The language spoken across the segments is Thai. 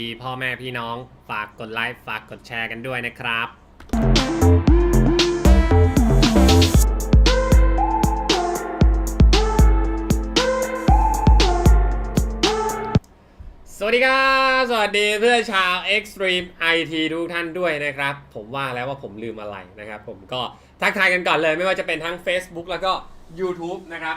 ดีพ่อแม่พี่น้อง ฝากกดไลค์ฝากกดแชร์กันด้วยนะครับสวัสดีครับ สวัสดีเพื่อนชาว Extreme IT ทุกท่านด้วยนะครับ ผมว่าแล้วว่าผมลืมอะไรนะครับ ผมก็ทักทายกันก่อนเลย ไม่ว่าจะเป็นทั้ง Facebook แล้วก็ YouTube นะครับ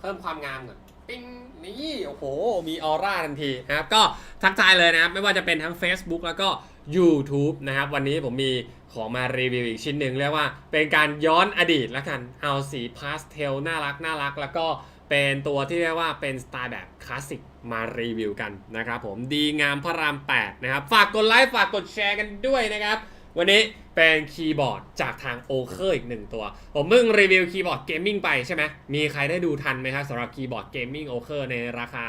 เพิ่มความงามก่อน ปิ้งนี่โอ้โห มีออร่าทันทีนะครับ ก็ทักทายเลยนะครับ ไม่ว่าจะเป็นทั้ง Facebook แล้วก็ YouTube นะครับ วันนี้ผมมีของมารีวิวอีกชิ้นหนึ่งเรียกว่าเป็นการย้อนอดีตแล้วกัน เอาสีพาสเทลน่ารักน่ารัก แล้วก็เป็นตัวที่เรียกว่าเป็นสไตล์แบบคลาสสิกมารีวิวกันนะครับผมดีงามพระราม 8 นะครับ ฝากกดไลค์ฝากกดแชร์กันด้วยนะครับ วันนี้ เป็นคีย์บอร์ดจากทางโอเคอร์อีกหนึ่งตัว ผมเพิ่งรีวิวคีย์บอร์ดเกมมิ่งไปใช่ไหมมีใครได้ดูทันไหมครับสำหรับคีย์บอร์ดเกมมิ่งโอเคอร์ในราคา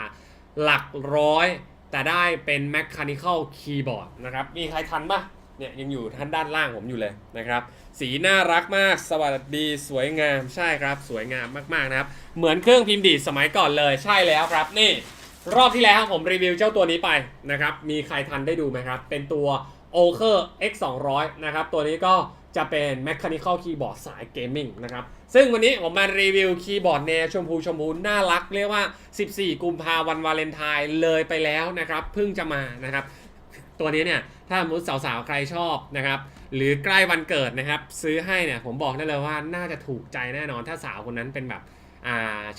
หลักร้อย แต่ได้เป็น Mechanical Keyboard นะครับมีใครทันปะเนี่ยยังอยู่ท่านด้านล่างผมอยู่เลยนะครับ สีน่ารักมาก สวัสดีสวยงามใช่ครับ สวยงามมากๆนะครับ เหมือนเครื่องพิมพ์ดีดสมัยก่อนเลยใช่แล้วครับนี่ รอบที่แล้วผมรีวิวเจ้าตัวนี้ไปนะครับ มีใครทันได้ดูไหมครับ เป็นตัว o k e r X 2 0 0นะครับ ตัวนี้ก็จะเป็น Mechanical Keyboard สายเกมมิ่งนะครับ ซึ่งวันนี้ผมมารีวิวคีย์บอร์ดแนวชมพูชมพูน่ารัก เรียกว่า 14 กุมภาวันวาเลนไทน์เลยไปแล้วนะครับ เพิ่งจะมานะครับ ตัวนี้เนี่ย ถ้ามมติสาวๆ ใครชอบนะครับ หรือใกล้วันเกิดนะครับ ซื้อให้เนี่ย ผมบอกได้เลยว่าน่าจะถูกใจแน่นอนถ้าสาวคนนั้นเป็นแบบอ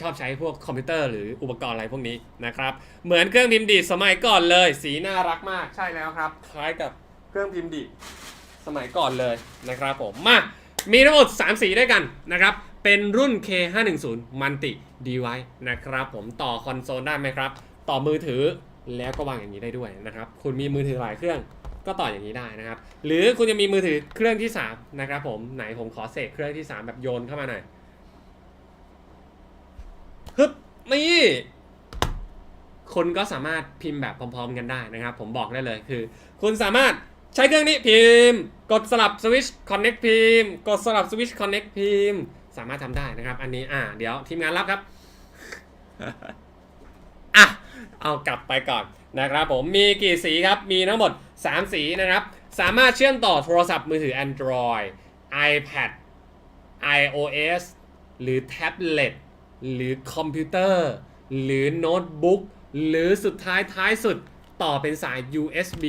ชอบใช้พวกคอมพิวเตอร์หรืออุปกรณ์อะไรพวกนี้นะครับ เหมือนเครื่องพิมพ์ดีดสมัยก่อนเลย สีน่ารักมากใช่แล้วครับ คล้ายกับ รื่องพิมพ์ดีดสมัยก่อนเลยนะครับผมมามีทั้งหมด 3 สีด้วยกันนะครับ เป็นรุ่น K510 Multi Device นะครับผมต่อคอนโซลได้ไหมครับ ต่อมือถือแล้วก็วางอย่างนี้ได้ด้วยนะครับ คุณมีมือถือหลายเครื่องก็ต่ออย่างนี้ได้นะครับ หรือคุณจะมีมือถือเครื่องที่ 3 นะครับผมไหนผมขอเสกเครื่องที่ 3 แบบโยนเข้ามาหน่อยฮึบนี่คุณก็สามารถพิมพ์แบบพร้อม ๆ กันได้นะครับ ผมบอกได้เลยคือ คุณสามารถ ใช้เครื่องนี้พิมพ์ กดสลับสวิตช์คอนเน็กพิมพ์ กดสลับสวิตช์คอนเน็กพิมพ์ สามารถทำได้นะครับ อันนี้อ่าเดี๋ยวทีมงานรับครับอะเอากลับไปก่อนนะครับผมมีกี่สีครับ มีทั้งหมด 3 สีนะครับ สามารถเชื่อมต่อโทรศัพท์มือถือ Android iPad iOS หรือแท็บเล็ตหรือคอมพิวเตอร์ หรือโน้ตบุ๊กหรือสุดท้ายท้ายสุด ต่อเป็นสาย USB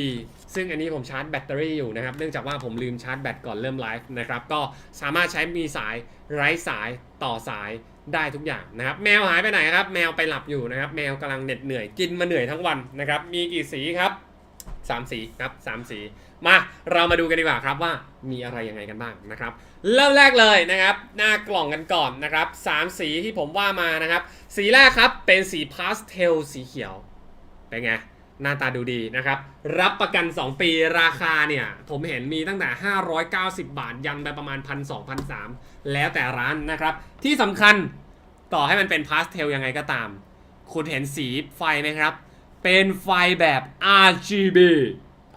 ซึ่งอันนี้ผมชาร์จแบตเตอรี่อยู่นะครับ เนื่องจากว่าผมลืมชาร์จแบตก่อนเริ่มไลฟ์นะครับ ก็สามารถใช้มีสายไร้สายต่อสายได้ทุกอย่างนะครับ แมวหายไปไหนครับ แมวไปหลับอยู่นะครับ แมวกำลังเหน็ดเหนื่อยกินมาเหนื่อยทั้งวันนะครับ มีกี่สีครับสามสีครับสามสี มาเรามาดูกันดีกว่าครับว่ามีอะไรยังไงกันบ้างนะครับ เริ่มแรกเลยนะครับ หน้ากล่องกันก่อนนะครับสามสีที่ผมว่ามานะครับ สีแรกครับเป็นสีพาสเทลสีเขียวเป็นไง หน้าตาดูดีนะครับ รับประกัน 2 ปีราคาเนี่ย ผมเห็นมีตั้งแต่ 590 บาท ยันไปประมาณ 1 2 0 0 3 แล้วแต่ร้านนะครับ ที่สำคัญต่อให้มันเป็นพาสเทลยังไงก็ตาม คุณเห็นสีไฟไหมครับ เป็นไฟแบบ RGB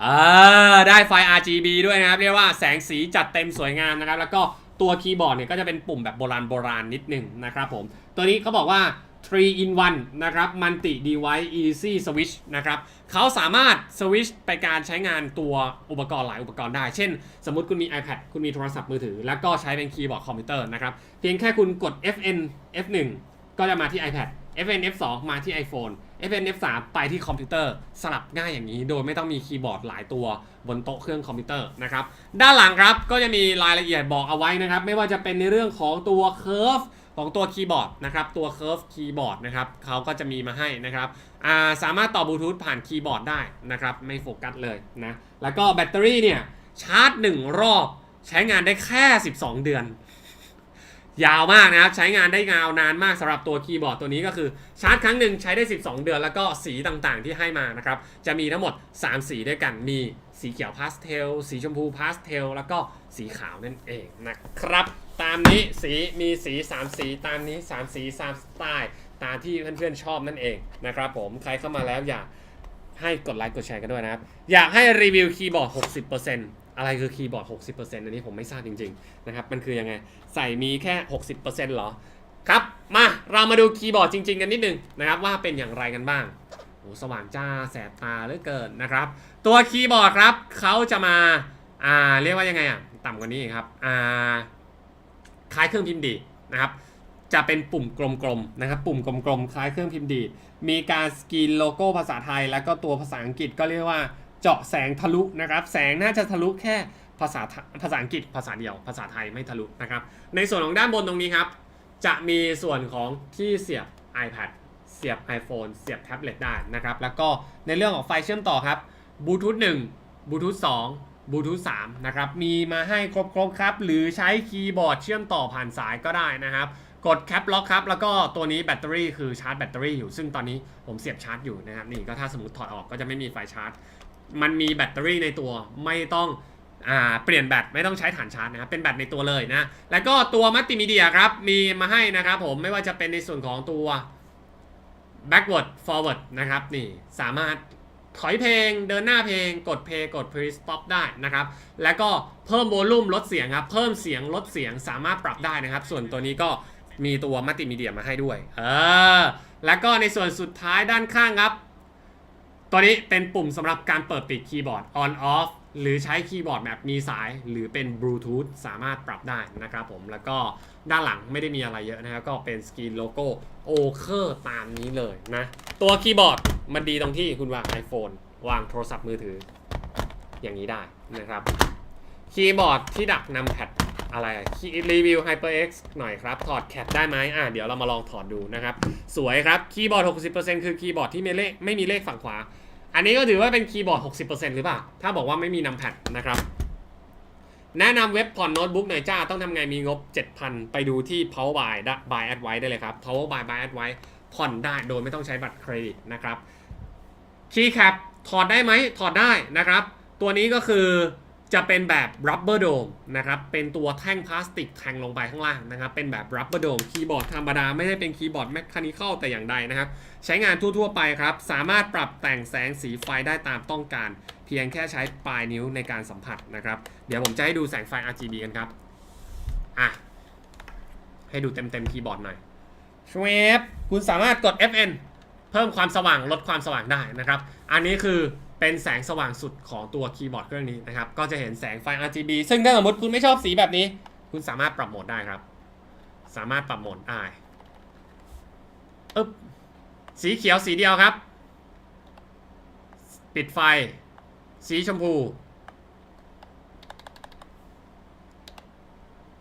อ่าได้ไฟ RGB ด้วยนะครับ เรียกว่าแสงสีจัดเต็มสวยงามนะครับ แล้วก็ตัวคีย์บอร์ดเนี่ยก็จะเป็นปุ่มแบบโบราณโบราณนิดหนึ่งนะครับผม ตัวนี้เขาบอกว่า 3 in 1 นะครับ multi device easy switch นะครับเขาสามารถสวิชไปการใช้งานตัวอุปกรณ์หลายอุปกรณ์ได้ เช่น สมมติคุณมี iPad คุณมีโทรศัพท์มือถือ แล้วก็ใช้เป็นคีย์บอร์ดคอมพิวเตอร์นะครับ เพียงแค่คุณกด FN F1 ก็จะมาที่ iPad FN F2 มาที่ iPhone FN F3 ไปที่คอมพิวเตอร์สลับง่ายอย่างนี้ โดยไม่ต้องมีคีย์บอร์ดหลายตัวบนโต๊ะเครื่องคอมพิวเตอร์นะครับ ด้านหลังครับก็จะมีรายละเอียดบอกเอาไว้นะครับ ไม่ว่าจะเป็นในเรื่องของตัว curve ของตัวคีย์บอร์ดนะครับตัว curve คีย์บอร์ดนะครับเขาก็จะมีมาให้นะครับาสามารถต่อบลูทูธผ่านคีย์บอร์ดได้นะครับไม่โฟกัสเลยนะแล้วก็แบตเตอรี่เนี่ยชาร์จ 1 รอบใช้งานได้แค่ 12 เดือน ยาวมากนะครับใช้งานได้ยาวนานมากสำหรับตัวคีย์บอร์ดตัวนี้ก็คือชาร์จครั้งหนึ่งใช้ได้ 12 เดือน แล้วก็สีต่างๆที่ให้มานะครับจะมีทั้งหมด 3 สีด้วยกันมี สีเขียวพาสเทล สีชมพูพาสเทล แล้วก็สีขาวนั่นเองนะครับ ตามนี้สีมีสี 3 สี ตามนี้ 3 สี 3 สไตล์ ตามที่เพื่อนๆชอบนั่นเองนะครับผมใครเข้ามาแล้วอยากให้กดไลค์กดแชร์กันด้วยนะครับ อยากให้รีวิวคีย์บอร์ด 60%อะไรคือคีย์บอร์ด 60%อันนี้ผมไม่ทราบจริงๆนะครับ มันคือยังไง ใส่มีแค่ 60%เหรอ ครับ มา เรามาดูคีย์บอร์ดจริงๆ กันนิดนึงนะครับว่าเป็นอย่างไรกันบ้าง โอ้สว่างจ้าแสบตาเหลือเกินนะครับ ตัวคีย์บอร์ดครับเขาจะมาอ่าเรียกว่ายังไงอะต่ำกว่านี้ครับอ่าคล้ายเครื่องพิมพ์ดีนะครับจะเป็นปุ่มกลมๆนะครับ ปุ่มกลมๆคล้ายเครื่องพิมพ์ดี มีการสกรีนโลโก้ภาษาไทย แล้วก็ตัวภาษาอังกฤษก็เรียกว่าเจาะแสงทะลุนะครับ แสงน่าจะทะลุแค่ภาษาภาษาอังกฤษภาษาเดียว ภาษาไทยไม่ทะลุนะครับ ในส่วนของด้านบนตรงนี้ครับ จะมีส่วนของที่เสียบ iPad เสียบ iPhone เสียบแท็บเล็ตได้นะครับ แล้วก็ในเรื่องของไฟเชื่อมต่อครับบลูทูธ1บลูทูธ2บลูทูธ3นะครับ มีมาให้ครบๆครับ หรือใช้คีย์บอร์ดเชื่อมต่อผ่านสายก็ได้นะครับ กดแคปล็อกครับ แล้วก็ตัวนี้แบตเตอรี่คือชาร์จแบตเตอรี่อยู่ ซึ่งตอนนี้ผมเสียบชาร์จอยู่นะครับ นี่ก็ถ้าสมมติถอดออกก็จะไม่มีไฟชาร์จ มันมีแบตเตอรี่ในตัวไม่ต้องเปลี่ยนแบตไม่ต้องใช้ฐานชาร์จนะครับเป็นแบตในตัวเลยนะ แล้วก็ตัวมัลติมีเดียครับ มีมาให้นะครับผมไม่ว่าจะเป็นในส่วนของตัว backward forward นะครับนี่สามารถถอยเพลงเดินหน้าเพลงกดเพลงกด pre stop ได้นะครับ แล้วก็เพิ่มโวลูมลดเสียงครับ เพิ่มเสียงลดเสียงสามารถปรับได้นะครับ ส่วนตัวนี้ก็มีตัวมัลติมีเดียมาให้ด้วย เออ แล้วก็ในส่วนสุดท้ายด้านข้างครับ ตัวนี้เป็นปุ่มสำหรับการเปิดปิดคีย์บอร์ด on off หรือใช้คีย์บอร์ดแบบมีสาย หรือเป็นบลูทูธสามารถปรับได้นะครับผมแล้วก็ ด้านหลังไม่ได้มีอะไรเยอะนะครับก็เป็นสกรีนโลโก้โอเคอร์ตามนี้เลยนะ ตัวคีย์บอร์ดมันดีตรงที่คุณวาง iPhone วางโทรศัพท์มือถือ อย่างนี้ได้นะครับ คีย์บอร์ดที่ดักนำแพดอะไรคีย์รีวิว HyperX หน่อยครับ ถอดแคปได้ไหมอะเดี๋ยวเรามาลองถอดดูนะครับ สวยครับ คีย์บอร์ด 60%คือคีย์บอร์ดที่ไม่เลขไม่มีเลขฝั่งขวา อันนี้ก็ถือว่าเป็นคีย์บอร์ด 60%หรือเปล่า ถ้าบอกว่าไม่มีนำแพดนะครับ แนะนำเว็บผ่อนโน้ตบุ๊กหน่อยจ้า ต้องทำไงมีงบ 7,000 ไปดูที่ Power by by Advice ได้เลยครับ Power by by Advice ผ่อนได้โดยไม่ต้องใช้บัตรเครดิตนะครับ คีย์แคปถอดได้ไหมถอดได้นะครับ ตัวนี้ก็คือ จะเป็นแบบ rubber dome นะครับ เป็นตัวแท่งพลาสติกแทงลงไปข้างล่างนะครับ เป็นแบบ rubber dome คีย์บอร์ดธรรมดา ไม่ได้เป็นคีย์บอร์ด mechanical แต่อย่างใดนะครับ ใช้งานทั่ว ๆ ไปครับ สามารถปรับแต่งแสงสีไฟได้ตามต้องการ เพียงแค่ใช้ปลายนิ้วในการสัมผัสนะครับ เดี๋ยวผมจะให้ดูแสงไฟ RGB กันครับ อะ ให้ดูเต็มๆคีย์บอร์ดหน่อยชเวฟคุณสามารถกด FN เพิ่มความสว่างลดความสว่างได้นะครับ อันนี้คือ เป็นแสงสว่างสุดของตัวคีย์บอร์ดเครื่องนี้นะครับ ก็จะเห็นแสงไฟ RGB ซึ่งถ้าสมมติคุณไม่ชอบสีแบบนี้ คุณสามารถปรับโหมดได้ครับ สามารถปรับโหมดได้อึ๊บสีเขียวสีเดียวครับ ปิดไฟ สีชมพู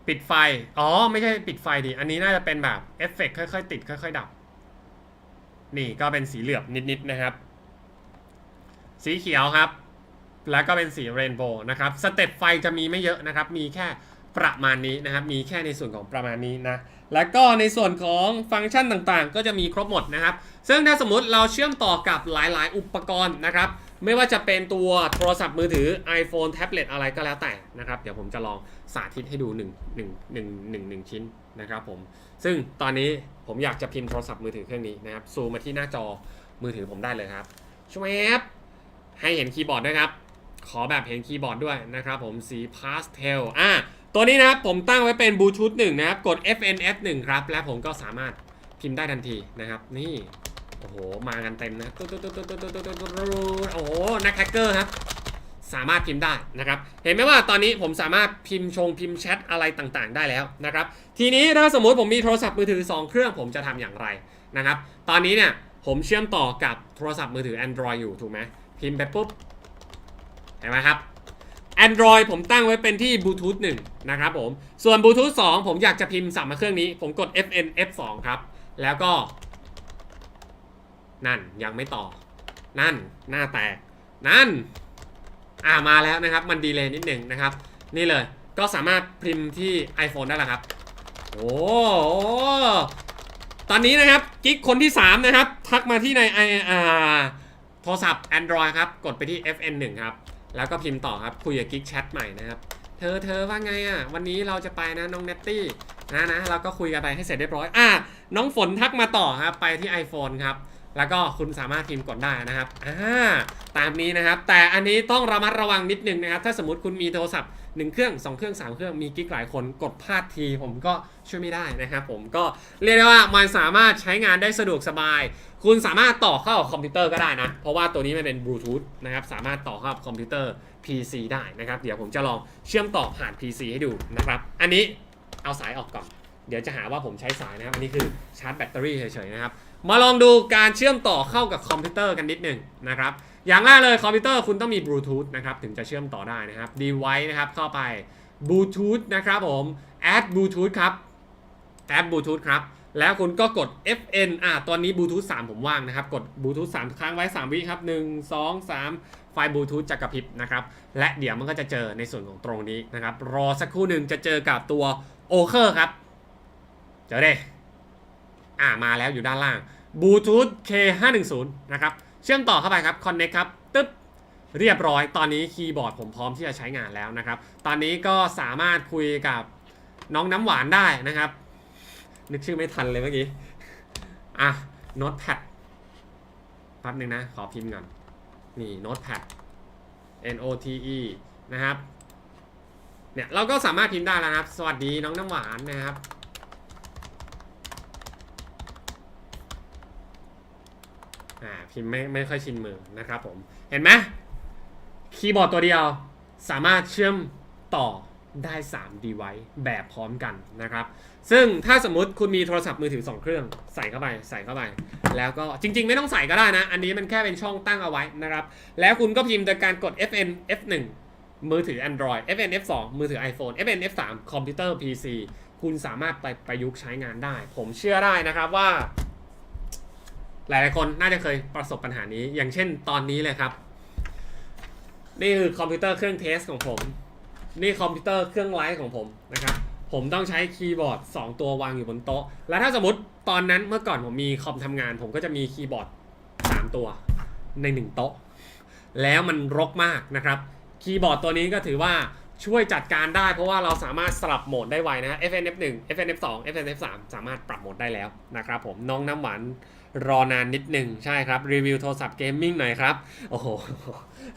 ปิดไฟ อ๋อ ไม่ใช่ปิดไฟดิ อันนี้น่าจะเป็นแบบเอฟเฟกต์ค่อยๆ ติด ค่อย ๆ ดับ นี่ก็เป็นสีเหลือบนิด ๆ นะครับ สีเขียวครับ แล้วก็เป็นสีเรนโบว์นะครับสเต็ปไฟจะมีไม่เยอะนะครับ มีแค่ประมาณนี้นะครับ มีแค่ในส่วนของประมาณนี้นะ แล้วก็ในส่วนของฟังก์ชันต่างๆ ก็จะมีครบหมดนะครับ ซึ่งถ้าสมมติเราเชื่อมต่อกับหลายๆ อุปกรณ์นะครับ ไม่ว่าจะเป็นตัวโทรศัพท์มือถือ iPhone แท็บเล็ตอะไรก็แล้วแต่นะครับ เดี๋ยวผมจะลองสาธิตให้ดู1 1 1 1 1 ชิ้นนะครับผม ซึ่งตอนนี้ผมอยากจะพิมพ์โทรศัพท์มือถือเครื่องนี้นะครับ ซูมมาที่หน้าจอมือถือผมได้เลยครับชวบ ให้เห็นคีย์บอร์ดด้วยครับ ขอแบบเห็นคีย์บอร์ดด้วยนะครับผมสีพาสเทลอะตัวนี้นะผมตั้งไว้เป็นบลูทูธ1นะครับ กด FNF 1ครับ และผมก็สามารถพิมพ์ได้ทันทีนะครับ นี่ โอ้โห มากันเต็มนะตุ๊ดตุ๊ดตุ๊ตุ๊ตุ๊ตุ๊ดโอ้โหนักแฮกเกอร์ครับ สามารถพิมพ์ได้นะครับ เห็นไหมว่าตอนนี้ผมสามารถพิมพ์ชงพิมพ์แชทอะไรต่างๆ ได้แล้วนะครับ ทีนี้ถ้าสมมุติผมมีโทรศัพท์มือถือ 2 เครื่องผมจะทำอย่างไรนะครับ ตอนนี้เนี่ยผมเชื่อมต่อกับโทรศัพท์มือถือ Android อยู่ถูกไหม พิมพ์ไปปุ๊บ เห็นไหมครับ Android ผมตั้งไว้เป็นที่บลูทูธ1นะครับผม ส่วนบลูทูธ2ผมอยากจะพิมพ์สัมมาเครื่องนี้ ผมกด FN F2 ครับ แล้วก็ นั่นยังไม่ต่อ นั่นหน้าแตก นั่น อ่ามาแล้วนะครับ มันดีเลยนิดหนึ่งนะครับ นี่เลยก็สามารถพิมพ์ที่ iPhone ได้แล้วครับ โอ้ตอนนี้นะครับกิ๊กคนที่ 3 นะครับ ทักมาที่ในไออา โทรศัพท์ Android ครับ กดไปที่ FN1 ครับ แล้วก็พิมพ์ต่อครับ คุยกับกิ๊กแชทใหม่นะครับ เธอเธอว่าไงอะ วันนี้เราจะไปนะน้องเนตตี้นะนะเราก็คุยกันไปให้เสร็จเรียบร้อย อะน้องฝนทักมาต่อครับ ไปที่ iPhone ครับ แล้วก็คุณสามารถพิมพ์กดได้นะครับอ่าตามนี้นะครับ แต่อันนี้ต้องระมัดระวังนิดนึงนะครับ ถ้าสมมติคุณมีโทรศัพท์1เครื่อง 2 เครื่อง 3 เครื่องมีกิ๊กหลายคนกดพลาดทีผมก็ช่วยไม่ได้นะครับผมก็เรียกได้ว่ามันสามารถใช้งานได้สะดวกสบาย คุณสามารถต่อเข้าคอมพิวเตอร์ก็ได้นะ เพราะว่าตัวนี้มันเป็นบลูทูธนะครับสามารถต่อเข้าคอมพิวเตอร์ PC ได้นะครับ เดี๋ยวผมจะลองเชื่อมต่อผ่าน PC ให้ดูนะครับ อันนี้เอาสายออกก่อน เดี๋ยวจะหาว่าผมใช้สายนะครับ อันนี้คือชาร์จแบตเตอรี่เฉยๆนะครับ มาลองดูการเชื่อมต่อเข้ากับคอมพิวเตอร์กันนิดหนึ่งนะครับ อย่างแรกเลยคอมพิวเตอร์คุณต้องมีบลูทูธนะครับถึงจะเชื่อมต่อได้นะครับ device นะครับเข้าไปบลูทูธนะครับผม add bluetooth ครับ add bluetooth ครับแล้วคุณก็กด FN อะตอนนี้บลูทูธ3ผมว่างนะครับ กดบลูทูธ3ค้างไว้ 3 วิครับ 1 2 3 ไฟบลูทูธจะกระพริบนะครับ และเดี๋ยวมันก็จะเจอในส่วนของตรงนี้นะครับ รอสักครู่หนึ่งจะเจอกับตัวโอเคอร์ครับ เจอเด้ อ่ามาแล้วอยู่ด้านล่างบลูทูธ K510 นะครับ เชื่อมต่อเข้าไปครับ Connect ครับ ตึ๊บ เรียบร้อย ตอนนี้คีย์บอร์ดผมพร้อมที่จะใช้งานแล้วนะครับ ตอนนี้ก็สามารถคุยกับน้องน้ำหวานได้นะครับ นึกชื่อไม่ทันเลยเมื่อกี้ อะ Notepad แป๊บหนึ่งนะ ขอพิมพ์ก่อน นี่ Notepad N O T E นะครับ เนี่ยเราก็สามารถพิมพ์ได้แล้วนะครับ สวัสดีน้องน้ำหวานนะครับ ไม่ไม่ค่อยชินมือนะครับผมเห็นไหมคีย์บอร์ดตัวเดียวสามารถเชื่อมต่อได้ 3 device แบบพร้อมกันนะครับ ซึ่งถ้าสมมุติคุณมีโทรศัพท์มือถือ 2 เครื่องใส่เข้าไปใส่เข้าไป แล้วก็จริง ๆ ไม่ต้องใส่ก็ได้นะ อันนี้มันแค่เป็นช่องตั้งเอาไว้นะครับ แล้วคุณก็พิมพ์โดยการกด FN F1 มือถือ Android FN F2 มือถือ iPhone FN F3 คอมพิวเตอร์ PC คุณสามารถไปประยุกต์ใช้งานได้ ผมเชื่อได้นะครับว่า หลายๆคนน่าจะเคยประสบปัญหานี้ อย่างเช่นตอนนี้เลยครับ นี่คือคอมพิวเตอร์เครื่องเทสของผม นี่คอมพิวเตอร์เครื่องไลฟ์ของผมนะครับ ผมต้องใช้คีย์บอร์ด 2 ตัววางอยู่บนโต๊ะ แล้วถ้าสมมติตอนนั้นเมื่อก่อนผมมีคอมทำงาน ผมก็จะมีคีย์บอร์ด 3 ตัวใน 1 โต๊ะ แล้วมันรกมากนะครับ คีย์บอร์ดตัวนี้ก็ถือว่าช่วยจัดการได้เพราะว่าเราสามารถสลับโหมดได้ไวนะ FN F1 FN F2 FN F3 สามารถปรับโหมดได้แล้วนะครับผมน้องน้ำหวาน รอนานนิดหนึ่งใช่ครับ รีวิวโทรศัพท์เกมมิ่งหน่อยครับ โอ้โห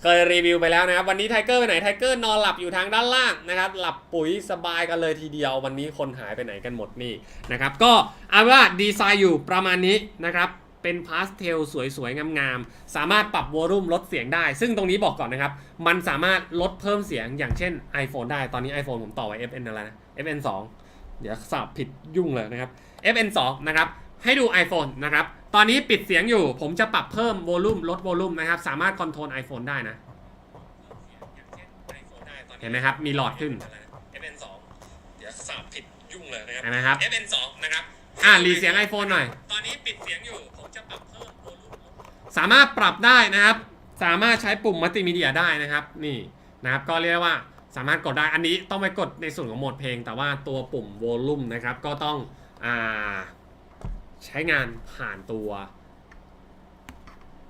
เคยรีวิวไปแล้วนะครับ วันนี้ไทเกอร์ไปไหนไทเกอร์นอนหลับอยู่ทางด้านล่างนะครับ หลับปุ๋ยสบายกันเลยทีเดียว วันนี้คนหายไปไหนกันหมดนี่นะครับ ก็เอาว่าดีไซน์อยู่ประมาณนี้นะครับเป็นพาสเทลสวยๆ งามๆ สามารถปรับวอลลุ่มลดเสียงได้ ซึ่งตรงนี้บอกก่อนนะครับ มันสามารถลดเพิ่มเสียงอย่างเช่น iPhone ได้ ตอนนี้ iPhone ผมต่อไว้ FN อะไรนะ FN 2 เดี๋ยวสับผิดยุ่งเลยนะครับ FN 2 นะครับ ให้ดู iPhone นะครับ ตอนนี้ปิดเสียงอยู่ ผมจะปรับเพิ่มวอลลุ่มลดวอลลุ่มนะครับ สามารถคอนโทรล iPhone ได้นะ เห็นไหมครับ มีหลอดขึ้น FN 2เดี๋ยวสับผิดยุ่งเลยนะครับเห็นไหมครับ FN 2นะครับ อ่ารีเสียง iPhone หน่อย ตอนนี้ปิดเสียงอยู่ ผมจะปรับเพิ่มวอลลุ่มสามารถปรับได้นะครับ สามารถใช้ปุ่มมัลติมีเดียได้นะครับ นี่นะครับ ก็เรียกว่าสามารถกดได้ อันนี้ต้องไปกดในส่วนของโหมดเพลง แต่ว่าตัวปุ่มวอลลุ่มนะครับ ก็ต้อง อ่า ใช้งานผ่านตัว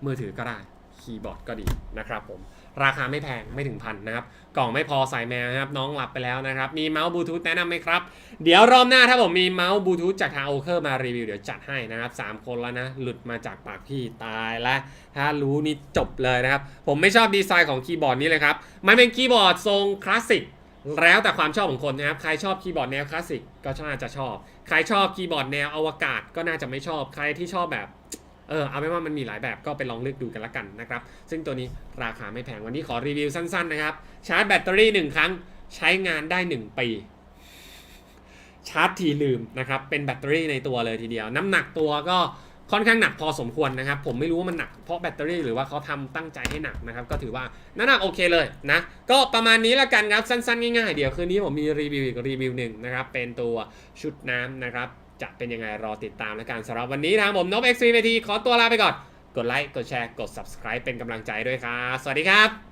มือถือก็ได้คีย์บอร์ดก็ดีนะครับผมราคาไม่แพงไม่ถึงพันนะครับ กล่องไม่พอใส่แมวนะครับ น้องหลับไปแล้วนะครับ มีเมาส์บลูทูธแนะนำไหมครับ เดี๋ยวรอบหน้าถ้าผมมีเมาส์บลูทูธจากทางโอเคอร์มารีวิวเดี๋ยวจัดให้นะครับ 3 คนแล้วนะ หลุดมาจากปากพี่ตายแล้วถ้ารู้นี่จบเลยนะครับ ผมไม่ชอบดีไซน์ของคีย์บอร์ดนี้เลยครับ มันเป็นคีย์บอร์ดทรงคลาสสิก แล้วแต่ความชอบของคนนะครับ ใครชอบคีย์บอร์ดแนวคลาสสิกก็น่าจะชอบ ใครชอบคีย์บอร์ดแนวอวกาศก็น่าจะไม่ชอบ ใครที่ชอบแบบ เออ เอาเป็นว่ามันมีหลายแบบก็ไปลองเลือกดูกันละกันนะครับ ซึ่งตัวนี้ราคาไม่แพง วันนี้ขอรีวิวสั้นๆนะครับ ชาร์จแบตเตอรี่ 1 ครั้งใช้งานได้ 1 ปี ชาร์จทีลืมนะครับ เป็นแบตเตอรี่ในตัวเลยทีเดียว น้ำหนักตัวก็ ค่อนข้างหนักพอสมควรนะครับ ผมไม่รู้ว่ามันหนักเพราะแบตเตอรี่หรือว่าเขาทำตั้งใจให้หนักนะครับ ก็ถือว่าน้ำหนักโอเคเลยนะ ก็ประมาณนี้ละกันครับ สั้นๆ ง่ายๆ เดี๋ยวคืนนี้ผมมีรีวิวอีกรีวิวหนึ่งนะครับ เป็นตัวชุดน้ำนะครับ จะเป็นยังไงรอติดตามแล้วกันสำหรับวันนี้ทางผมนบเอ็กซ์ซีขอตัวลาไปก่อน กดไลค์ กดแชร์ กด subscribe เป็นกำลังใจด้วยครับ สวัสดีครับ